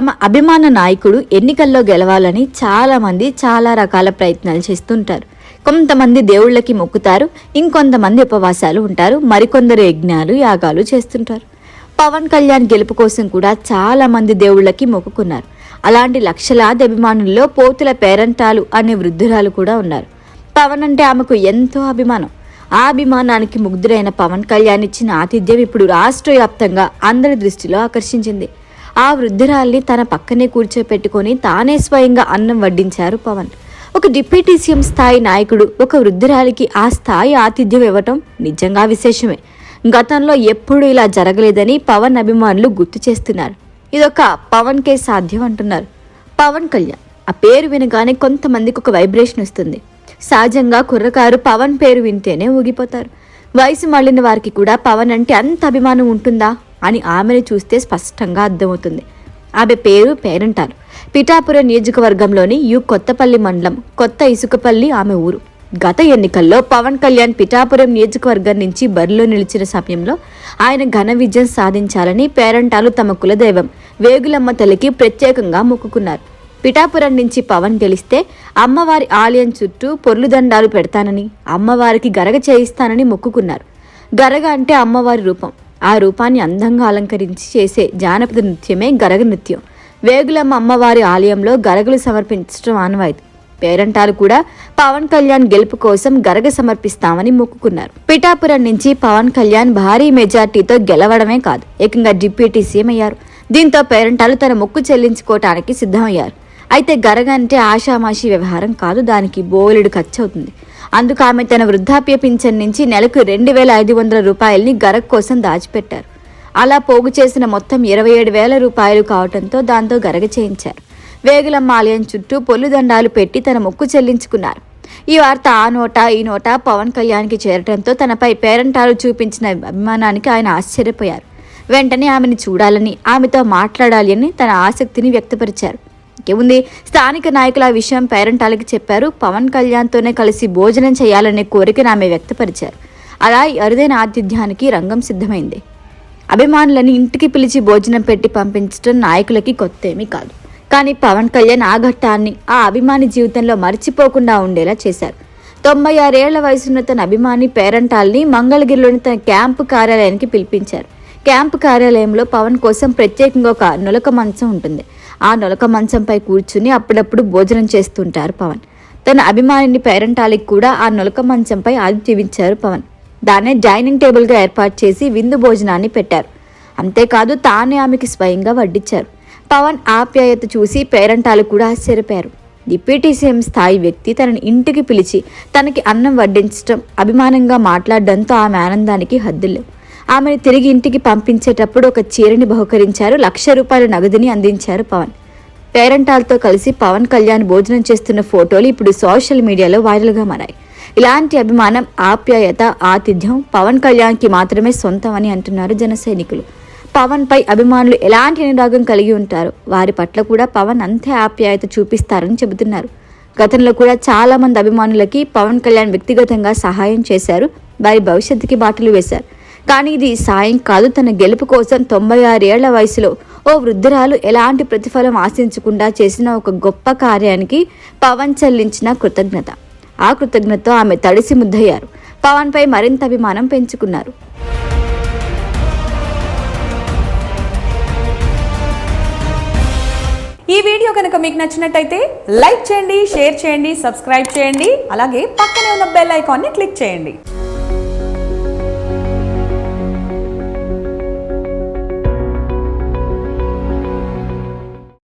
తమ అభిమాన నాయకుడు ఎన్నికల్లో గెలవాలని చాలామంది చాలా రకాల ప్రయత్నాలు చేస్తుంటారు. కొంతమంది దేవుళ్ళకి మొక్కుతారు ఇంకొంతమంది ఉపవాసాలు ఉంటారు మరికొందరు యజ్ఞాలు యాగాలు చేస్తుంటారు. పవన్ కళ్యాణ్ గెలుపు కోసం కూడా చాలామంది దేవుళ్ళకి మొక్కుకున్నారు. అలాంటి లక్షలాది అభిమానుల్లో పోతుల పేరంటాలు అనే వృద్ధురాలు కూడా ఉన్నారు. పవన్ అంటే ఆమెకు ఎంతో అభిమానం. ఆ అభిమానానికి ముగ్ధురైన పవన్ కళ్యాణ్ ఇచ్చిన ఆతిథ్యం ఇప్పుడు రాష్ట్ర వ్యాప్తంగా అందరి దృష్టిలో ఆకర్షించింది. ఆ వృద్ధురాల్ని తన పక్కనే కూర్చోపెట్టుకొని తానే స్వయంగా అన్నం వడ్డించారు పవన్. ఒక డిప్యూటీ సీఎం స్థాయి నాయకుడు ఒక వృద్ధురాలికి ఆ స్థాయి ఆతిథ్యం ఇవ్వటం నిజంగా విశేషమే. గతంలో ఎప్పుడూ ఇలా జరగలేదని పవన్ అభిమానులు గుర్తు చేస్తున్నారు. ఇదొక పవన్ కే సాధ్యం అంటున్నారు. పవన్ కళ్యాణ్ ఆ పేరు వినగానే కొంతమందికి ఒక వైబ్రేషన్ వస్తుంది. సహజంగా కుర్రకారు పవన్ పేరు వింటేనే ఊగిపోతారు. వయసు మళ్ళిన వారికి కూడా పవన్ అంటే అంత అభిమానం ఉంటుందా? అని ఆమెను చూస్తే స్పష్టంగా అర్థమవుతుంది. ఆమె పేరు పేరంటారు. పిఠాపురం నియోజకవర్గంలోని యు కొత్తపల్లి మండలం కొత్త ఇసుకపల్లి ఆమె ఊరు. గత ఎన్నికల్లో పవన్ కళ్యాణ్ పిఠాపురం నియోజకవర్గం నుంచి బరిలో నిలిచిన సమయంలో ఆయన ఘన విజయం సాధించాలని పేరంటాలు తమ కులదైవం వేగులమ్మ తల్లికి ప్రత్యేకంగా మొక్కుకున్నారు. పిఠాపురం నుంచి పవన్ గెలిస్తే అమ్మవారి ఆలయం చుట్టూ పొర్లుదండాలు పెడతానని అమ్మవారికి గరగ చేయిస్తానని మొక్కుకున్నారు. గరగ అంటే అమ్మవారి రూపం. ఆ రూపాన్ని అందంగా అలంకరించి చేసే జానపద నృత్యమే గరగ నృత్యం. వేగులమ్మ అమ్మవారి ఆలయంలో గరగలు సమర్పించడం ఆనవాయితీ. పేరంటాలు కూడా పవన్ కళ్యాణ్ గెలుపు కోసం గరగ సమర్పిస్తామని మొక్కుకున్నారు. పిఠాపురం నుంచి పవన్ కళ్యాణ్ భారీ మెజార్టీతో గెలవడమే కాదు ఏకంగా డిప్యూటీ సీఎం అయ్యారు. దీంతో పేరంటాలు తన మొక్కు చెల్లించుకోవటానికి సిద్ధమయ్యారు. అయితే గరగ అంటే ఆషామాషి వ్యవహారం కాదు దానికి బోలెడు ఖర్చు అవుతుంది అందుకు ఆమె తన వృద్ధాప్య పింఛన్ నుంచి నెలకు రెండు వేల ఐదు వందల రూపాయల్ని గరగ కోసం దాచిపెట్టారు. అలా పోగు చేసిన మొత్తం ఇరవై ఏడు వేల రూపాయలు కావటంతో దాంతో గరగ చేయించారు. వేగులమ్మ ఆలయం చుట్టూ పొల్లుదండాలు పెట్టి తన మొక్కు చెల్లించుకున్నారు. ఈ వార్త ఆ నోట ఈ నోట పవన్ కళ్యాణ్కి చేరటంతో తనపై పేరంటాలు చూపించిన అభిమానానికి ఆయన ఆశ్చర్యపోయారు. వెంటనే ఆమెను చూడాలని ఆమెతో మాట్లాడాలి అని తన ఆసక్తిని వ్యక్తపరిచారు. ఇంకేముంది స్థానిక నాయకులు ఆ విషయం పేరంటాలకి చెప్పారు. పవన్ కళ్యాణ్తోనే కలిసి భోజనం చేయాలనే కోరికను ఆమె వ్యక్తపరిచారు. అలా అరుదైన ఆతిథ్యానికి రంగం సిద్ధమైంది. అభిమానులని ఇంటికి పిలిచి భోజనం పెట్టి పంపించడం నాయకులకి కొత్త ఏమీ కాదు. కానీ పవన్ కళ్యాణ్ ఆ ఘట్టాన్ని ఆ అభిమాని జీవితంలో మర్చిపోకుండా ఉండేలా చేశారు. తొంభై ఆరేళ్ళ వయసున్న తన అభిమాని పేరంటాల్ని మంగళగిరిలోని తన క్యాంపు కార్యాలయానికి పిలిపించారు. క్యాంపు కార్యాలయంలో పవన్ కోసం ప్రత్యేకంగా ఒక నులక మంచం ఉంటుంది. ఆ నులక మంచంపై కూర్చుని అప్పుడప్పుడు భోజనం చేస్తుంటారు పవన్. తన అభిమానిని పేరంటాలికి కూడా ఆ నులక మంచంపై ఆదిత్యవించారు పవన్. దాన్నే డైనింగ్ టేబుల్గా ఏర్పాటు చేసి విందు భోజనాన్ని పెట్టారు. అంతేకాదు తానే ఆమెకి స్వయంగా వడ్డించారు పవన్ ఆప్యాయత చూసి పేరంటాలు కూడా ఆశ్చర్యపోయారు. డిప్యూటీ సీఎం స్థాయి వ్యక్తి తనని ఇంటికి పిలిచి తనకి అన్నం వడ్డించడం అభిమానంగా మాట్లాడడంతో ఆమె ఆనందానికి హద్దులేవు ఆమెను తిరిగి ఇంటికి పంపించేటప్పుడు ఒక చీరని బహుకరించారు. లక్ష రూపాయల నగదుని అందించారు పవన్. పేరెంటాలతో కలిసి పవన్ కళ్యాణ్ భోజనం చేస్తున్న ఫోటోలు ఇప్పుడు సోషల్ మీడియాలో వైరల్గా మారాయి. ఇలాంటి అభిమానం ఆప్యాయత ఆతిథ్యం పవన్ కళ్యాణ్కి మాత్రమే సొంతం అని అంటున్నారు జన సైనికులు. పవన్ పై అభిమానులు ఎలాంటి అనురాగం కలిగి ఉంటారు? వారి పట్ల కూడా పవన్ అంతే ఆప్యాయత చూపిస్తారని చెబుతున్నారు. గతంలో కూడా చాలా మంది అభిమానులకి పవన్ కళ్యాణ్ వ్యక్తిగతంగా సహాయం చేశారు. వారి భవిష్యత్తుకి బాటలు వేశారు. కానీ ఇది సాయం కాదు. తన గెలుపు కోసం తొంభై ఆరేళ్ళ వయసులో ఓ వృద్ధురాలు ఎలాంటి ప్రతిఫలం ఆశించకుండా చేసిన ఒక గొప్ప కార్యానికి పవన్ చెల్లించిన కృతజ్ఞత. ఆ కృతజ్ఞతతో ఆమె తడిసి ముద్దయ్యారు. పవన్పై మరింత అభిమానం పెంచుకున్నారు. ఈ వీడియో కనుక మీకు నచ్చినట్టయితే లైక్ చేయండి షేర్ చేయండి సబ్స్క్రైబ్ చేయండి. అలాగే పక్కనే ఉన్న బెల్ ఐకాన్ని క్లిక్ చేయండి.